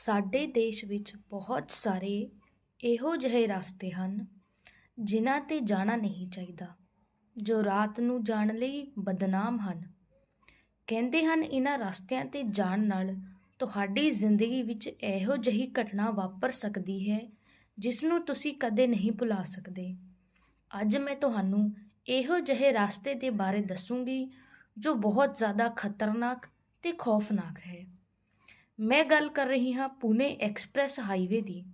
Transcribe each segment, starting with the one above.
ਸਾਡੇ ਦੇਸ਼ ਵਿੱਚ ਬਹੁਤ ਸਾਰੇ ਇਹੋ ਜਿਹੇ ਰਸਤੇ ਹਨ ਜਿਨ੍ਹਾਂ 'ਤੇ ਜਾਣਾ ਨਹੀਂ ਚਾਹੀਦਾ, ਜੋ ਰਾਤ ਨੂੰ ਜਾਣ ਲਈ ਬਦਨਾਮ ਹਨ। ਕਹਿੰਦੇ ਹਨ ਇਹਨਾਂ ਰਸਤਿਆਂ 'ਤੇ ਜਾਣ ਨਾਲ ਤੁਹਾਡੀ ਜ਼ਿੰਦਗੀ ਵਿੱਚ ਇਹੋ ਜਿਹੀ ਘਟਨਾ ਵਾਪਰ ਸਕਦੀ ਹੈ ਜਿਸ ਨੂੰ ਤੁਸੀਂ ਕਦੇ ਨਹੀਂ ਭੁਲਾ ਸਕਦੇ। ਅੱਜ ਮੈਂ ਤੁਹਾਨੂੰ ਇਹੋ ਜਿਹੇ ਰਸਤੇ ਦੇ ਬਾਰੇ ਦੱਸੂੰਗੀ, ਜੋ ਬਹੁਤ ਜ਼ਿਆਦਾ ਖਤਰਨਾਕ ਤੇ ਖੌਫਨਾਕ ਹੈ। ਮੈਂ ਗੱਲ ਕਰ ਰਹੀ ਹਾਂ ਪੁਣੇ ਐਕਸਪ੍ਰੈਸ ਹਾਈਵੇ ਦੀ।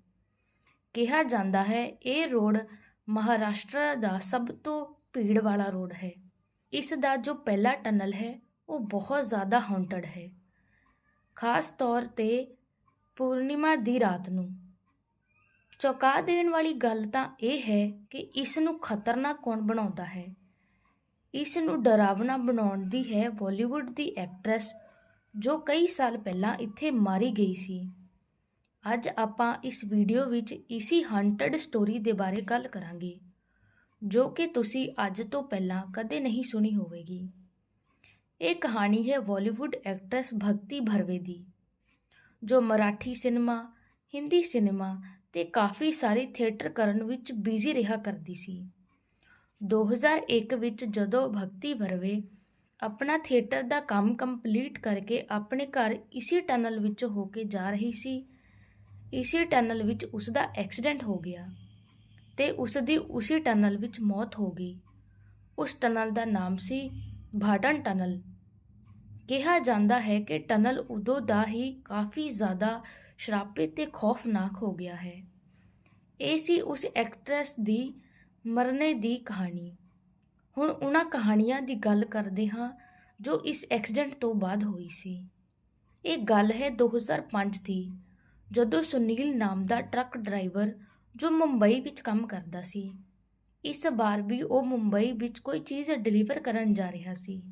ਕਿਹਾ ਜਾਂਦਾ ਹੈ, ਇਹ ਰੋਡ ਮਹਾਰਾਸ਼ਟਰ ਦਾ ਸਭ ਤੋਂ ਭੀੜ ਵਾਲਾ ਰੋਡ ਹੈ। ਇਸ ਦਾ ਜੋ ਪਹਿਲਾ ਟਨਲ ਹੈ, ਉਹ ਬਹੁਤ ਜ਼ਿਆਦਾ ਹੌਂਟਡ ਹੈ। ਖਾਸ ਤੌਰ ਤੇ ਪੂਰਨਿਮਾ ਦੀ ਰਾਤ ਨੂੰ। ਚੌਕਾ ਦੇਣ ਵਾਲੀ ਗੱਲ ਤਾਂ ਇਹ ਹੈ ਕਿ ਇਸ ਨੂੰ ਖਤਰਨਾਕ ਕੌਣ ਬਣਾਉਂਦਾ ਹੈ? ਇਸ ਨੂੰ ਡਰਾਵਣਾ ਬਣਾਉਣ ਦੀ ਹੈ ਬਾਲੀਵੁੱਡ ਦੀ ਐਕਟਰੈਸ ਜੋ ਕਈ ਸਾਲ ਪਹਿਲਾਂ ਇੱਥੇ ਮਾਰੀ ਗਈ ਸੀ। ਅੱਜ ਆਪਾਂ ਇਸ ਵੀਡੀਓ ਵਿੱਚ ਇਸੀ ਹੰਟਡ ਸਟੋਰੀ ਦੇ ਬਾਰੇ ਗੱਲ ਕਰਾਂਗੇ, ਜੋ ਕਿ ਤੁਸੀਂ ਅੱਜ ਤੋਂ ਪਹਿਲਾਂ ਕਦੇ ਨਹੀਂ ਸੁਣੀ ਹੋਵੇਗੀ। ਇਹ ਕਹਾਣੀ ਹੈ ਬਾਲੀਵੁੱਡ ਐਕਟਰੈਸ ਭਗਤੀ ਭਰਵੇ ਦੀ, ਜੋ ਮਰਾਠੀ ਸਿਨੇਮਾ ਹਿੰਦੀ ਸਿਨੇਮਾ ਤੇ ਕਾਫੀ ਸਾਰੇ ਥੀਏਟਰ ਕਰਨ ਵਿੱਚ ਬਿਜ਼ੀ ਰਿਹਾ ਕਰਦੀ ਸੀ। 2001 ਵਿੱਚ ਜਦੋਂ ਭਗਤੀ ਭਰਵੇ ਆਪਣਾ ਥੀਏਟਰ ਦਾ ਕੰਮ ਕੰਪਲੀਟ ਕਰਕੇ ਆਪਣੇ ਘਰ ਇਸੇ ਟਨਲ ਵਿੱਚ ਹੋ ਕੇ ਜਾ ਰਹੀ ਸੀ। ਇਸੇ ਟਨਲ ਵਿੱਚ ਉਸ ਦਾ ਐਕਸੀਡੈਂਟ ਹੋ ਗਿਆ ਤੇ ਉਸ ਦੀ ਉਸੇ ਟਨਲ ਵਿੱਚ ਮੌਤ ਹੋ ਗਈ। ਉਸ ਟਨਲ ਦਾ ਨਾਮ ਸੀ ਭਾਟਨ ਟਨਲ। ਕਿਹਾ ਜਾਂਦਾ ਹੈ ਕਿ ਟਨਲ ਉਦੋਂ ਦਾ ਹੀ ਕਾਫੀ ਜ਼ਿਆਦਾ ਸ਼ਰਾਪਿਤ ਤੇ ਖੌਫਨਾਕ ਹੋ ਗਿਆ ਹੈ। ਇਹ ਸੀ ਉਸ ਐਕਟਰੈਸ ਦੀ ਮਰਨੇ ਦੀ ਕਹਾਣੀ। ਹੁਣ ਉਹਨਾਂ ਕਹਾਣੀਆਂ ਦੀ ਗੱਲ ਕਰਦੇ ਹਾਂ ਜੋ ਇਸ ਐਕਸੀਡੈਂਟ ਤੋਂ ਬਾਅਦ ਹੋਈ ਸੀ। ਇਹ ਗੱਲ ਹੈ 2005 ਦੀ, ਜਦੋਂ ਸੁਨੀਲ ਨਾਮ ਦਾ ਟਰੱਕ ਡਰਾਈਵਰ ਜੋ ਮੁੰਬਈ ਵਿੱਚ ਕੰਮ ਕਰਦਾ ਸੀ, ਇਸ ਵਾਰ ਵੀ ਉਹ ਮੁੰਬਈ ਵਿੱਚ ਕੋਈ ਚੀਜ਼ ਡਿਲੀਵਰ ਕਰਨ ਜਾ ਰਿਹਾ ਸੀ।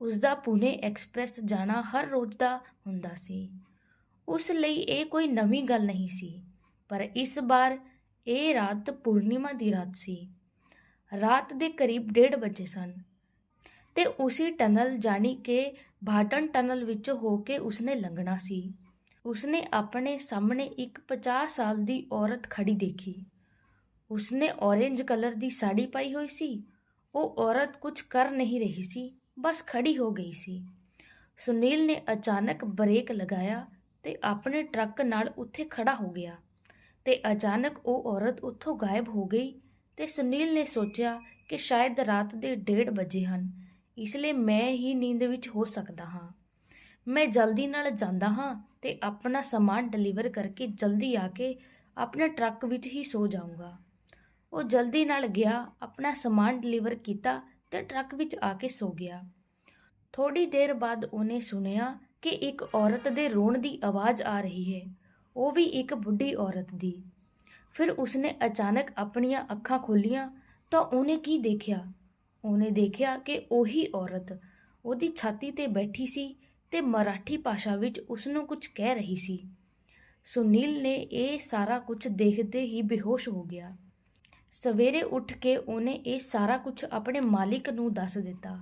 ਉਸ ਦਾ ਪੁਣੇ ਐਕਸਪ੍ਰੈਸ ਜਾਣਾ ਹਰ ਰੋਜ਼ ਦਾ ਹੁੰਦਾ ਸੀ। ਉਸ ਲਈ ਇਹ ਕੋਈ ਨਵੀਂ ਗੱਲ ਨਹੀਂ ਸੀ, ਪਰ ਇਸ ਵਾਰ ਇਹ ਰਾਤ ਪੂਰਨਿਮਾ ਦੀ ਰਾਤ ਸੀ। ਰਾਤ ਦੇ ਕਰੀਬ 1:30 ਵਜੇ ਸਨ। ਤੇ ਉਸੇ ਟਨਲ ਜਾਣੀ ਕਿ ਭਾਟਨ ਟਨਲ ਵਿੱਚੋਂ ਹੋ ਕੇ ਉਸਨੇ ਲੰਘਣਾ ਸੀ। ਉਸਨੇ ਆਪਣੇ ਸਾਹਮਣੇ ਇੱਕ 50 ਸਾਲ ਦੀ ਔਰਤ ਖੜੀ ਦੇਖੀ। ਉਸਨੇ ਔਰੇਂਜ ਕਲਰ ਦੀ ਸਾੜੀ ਪਾਈ ਹੋਈ ਸੀ। ਉਹ ਔਰਤ ਕੁਝ ਕਰ ਨਹੀਂ ਰਹੀ ਸੀ, ਬਸ ਖੜੀ ਹੋ ਗਈ ਸੀ। ਸੁਨੀਲ ਨੇ ਅਚਾਨਕ ਬ੍ਰੇਕ ਲਗਾਇਆ ਤੇ ਆਪਣੇ ਟਰੱਕ ਨਾਲ ਉੱਥੇ ਖੜਾ ਹੋ ਗਿਆ ਤੇ ਅਚਾਨਕ ਉਹ ਔਰਤ ਉੱਥੋਂ ਗਾਇਬ ਹੋ ਗਈ ਤੇ ਸੁਨੀਲ ਨੇ ਸੋਚਿਆ ਕਿ ਸ਼ਾਇਦ ਰਾਤ ਦੇ 1:30 ਵਜੇ ਹਨ, ਇਸ ਲਈ ਮੈਂ ਹੀ ਨੀਂਦ ਵਿੱਚ ਹੋ ਸਕਦਾ ਹਾਂ। ਮੈਂ ਜਲਦੀ ਨਾਲ ਜਾਂਦਾ ਹਾਂ ਤੇ ਆਪਣਾ ਸਮਾਨ ਡਿਲੀਵਰ ਕਰਕੇ ਜਲਦੀ ਆ ਕੇ ਆਪਣੇ ਟਰੱਕ ਵਿੱਚ ਹੀ ਸੋ ਜਾਊਂਗਾ। ਉਹ ਜਲਦੀ ਨਾਲ ਗਿਆ, ਆਪਣਾ ਸਮਾਨ ਡਿਲੀਵਰ ਕੀਤਾ ਤੇ ਟਰੱਕ ਵਿੱਚ ਆ ਕੇ ਸੋ ਗਿਆ। ਥੋੜੀ ਦੇਰ ਬਾਅਦ ਉਹਨੇ ਸੁਣਿਆ ਕਿ ਇੱਕ ਔਰਤ ਦੇ ਰੋਣ ਦੀ ਆਵਾਜ਼ ਆ ਰਹੀ ਹੈ। ਉਹ ਵੀ ਇੱਕ ਬੁੱਢੀ ਔਰਤ ਦੀ। ਫਿਰ ਉਸਨੇ ਅਚਾਨਕ ਆਪਣੀਆਂ ਅੱਖਾਂ ਖੋਲੀਆਂ ਤਾਂ ਉਹਨੇ ਕੀ ਦੇਖਿਆ? ਉਹਨੇ ਦੇਖਿਆ ਕਿ ਉਹੀ ਔਰਤ ਉਹਦੀ ਛਾਤੀ ਤੇ ਬੈਠੀ ਸੀ ਤੇ ਮਰਾਠੀ ਭਾਸ਼ਾ ਵਿੱਚ ਉਸ ਨੂੰ ਕੁਝ ਕਹਿ ਰਹੀ ਸੀ। ਸੁਨੀਲ ਨੇ ਇਹ ਸਾਰਾ ਕੁਝ ਦੇਖਦੇ ਹੀ ਬੇਹੋਸ਼ ਹੋ ਗਿਆ। ਸਵੇਰੇ ਉੱਠ ਕੇ ਉਹਨੇ ਇਹ ਸਾਰਾ ਕੁਝ ਆਪਣੇ ਮਾਲਿਕ ਨੂੰ ਦੱਸ ਦਿੱਤਾ।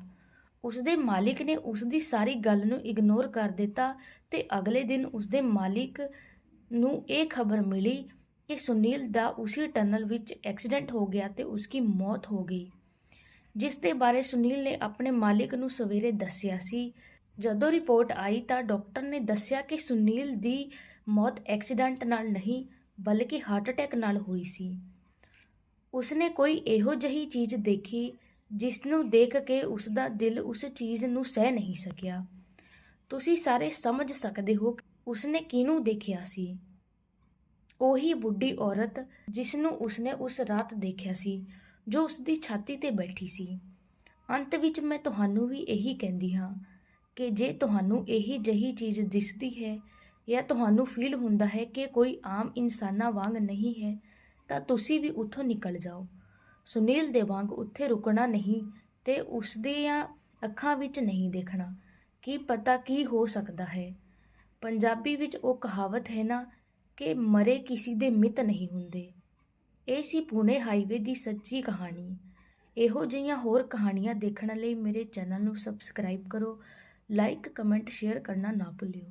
ਉਸਦੇ ਮਾਲਿਕ ਨੇ ਉਸ ਦੀ ਸਾਰੀ ਗੱਲ ਨੂੰ ਇਗਨੋਰ ਕਰ ਦਿੱਤਾ ਤੇ ਅਗਲੇ ਦਿਨ ਉਸਦੇ ਮਾਲਿਕ ਨੂੰ ਇਹ ਖਬਰ ਮਿਲੀ ਕਿ ਸੁਨੀਲ ਦਾ ਉਸੇ ਟਨਲ ਵਿੱਚ ਐਕਸੀਡੈਂਟ ਹੋ ਗਿਆ ਤੇ ਉਸकी ਮੌਤ ਹੋ ਗਈ। ਜਿਸ ਦੇ ਬਾਰੇ ਸੁਨੀਲ ਨੇ ਆਪਣੇ ਮਾਲਿਕ ਨੂੰ ਸਵੇਰੇ ਦੱਸਿਆ ਸੀ। ਜਦੋਂ ਰਿਪੋਰਟ ਆਈ ਤਾਂ ਡਾਕਟਰ ਨੇ ਦੱਸਿਆ ਕਿ ਸੁਨੀਲ ਦੀ ਮੌਤ ਐਕਸੀਡੈਂਟ ਨਾਲ ਨਹੀਂ, ਬਲਕਿ ਹਾਰਟ ਅਟੈਕ ਨਾਲ ਹੋਈ ਸੀ। ਉਸਨੇ ਕੋਈ ਇਹੋ ਜਿਹੀ ਚੀਜ਼ ਦੇਖੀ ਜਿਸ ਨੂੰ ਦੇਖ ਕੇ ਉਸ ਦਾ ਦਿਲ ਉਸ ਚੀਜ਼ ਨੂੰ ਸਹਿ ਨਹੀਂ ਸਕਿਆ। ਤੁਸੀਂ ਸਾਰੇ ਸਮਝ ਸਕਦੇ ਹੋ ਉਸਨੇ ਕਿਹਨੂੰ ਦੇਖਿਆ ਸੀ। ਉਹੀ ਬੁੱਢੀ ਔਰਤ ਜਿਸ ਨੂੰ ਉਸਨੇ ਉਸ ਰਾਤ ਦੇਖਿਆ ਸੀ, ਜੋ ਉਸਦੀ ਛਾਤੀ ਤੇ ਬੈਠੀ ਸੀ। ਅੰਤ ਵਿੱਚ ਮੈਂ ਤੁਹਾਨੂੰ ਵੀ ਇਹੀ ਕਹਿੰਦੀ ਹਾਂ ਕਿ ਜੇ ਤੁਹਾਨੂੰ ਇਹੀ ਜਹੀ ਚੀਜ਼ ਦਿਸਦੀ ਹੈ ਜਾਂ ਤੁਹਾਨੂੰ ਫੀਲ ਹੁੰਦਾ ਹੈ ਕਿ ਕੋਈ ਆਮ ਇਨਸਾਨਾਂ ਵਾਂਗ ਨਹੀਂ ਹੈ, ਤਾਂ ਤੁਸੀਂ ਵੀ ਉੱਥੋਂ ਨਿਕਲ ਜਾਓ। ਸੁਨੀਲ ਦੇ ਵਾਂਗ ਉੱਥੇ ਰੁਕਣਾ ਨਹੀਂ ਤੇ ਉਸ ਦੀਆਂ ਅੱਖਾਂ ਵਿੱਚ ਨਹੀਂ ਦੇਖਣਾ, ਕੀ ਪਤਾ ਕੀ ਹੋ ਸਕਦਾ ਹੈ। ਪੰਜਾਬੀ ਵਿੱਚ ਉਹ ਕਹਾਵਤ ਹੈ ਨਾ ਕਿ ਮਰੇ ਕਿਸੇ ਦੇ ਮਿੱਤ ਨਹੀਂ ਹੁੰਦੇ। ਇਹ ਸੀ ਪੁਣੇ ਹਾਈਵੇ ਦੀ ਸੱਚੀ ਕਹਾਣੀ। ਇਹੋ ਜਿਹੀਆਂ ਹੋਰ ਕਹਾਣੀਆਂ ਦੇਖਣ ਲਈ ਮੇਰੇ ਚੈਨਲ ਨੂੰ ਸਬਸਕ੍ਰਾਈਬ ਕਰੋ, ਲਾਈਕ, ਕਮੈਂਟ, ਸ਼ੇਅਰ ਕਰਨਾ ਨਾ ਭੁੱਲਿਓ।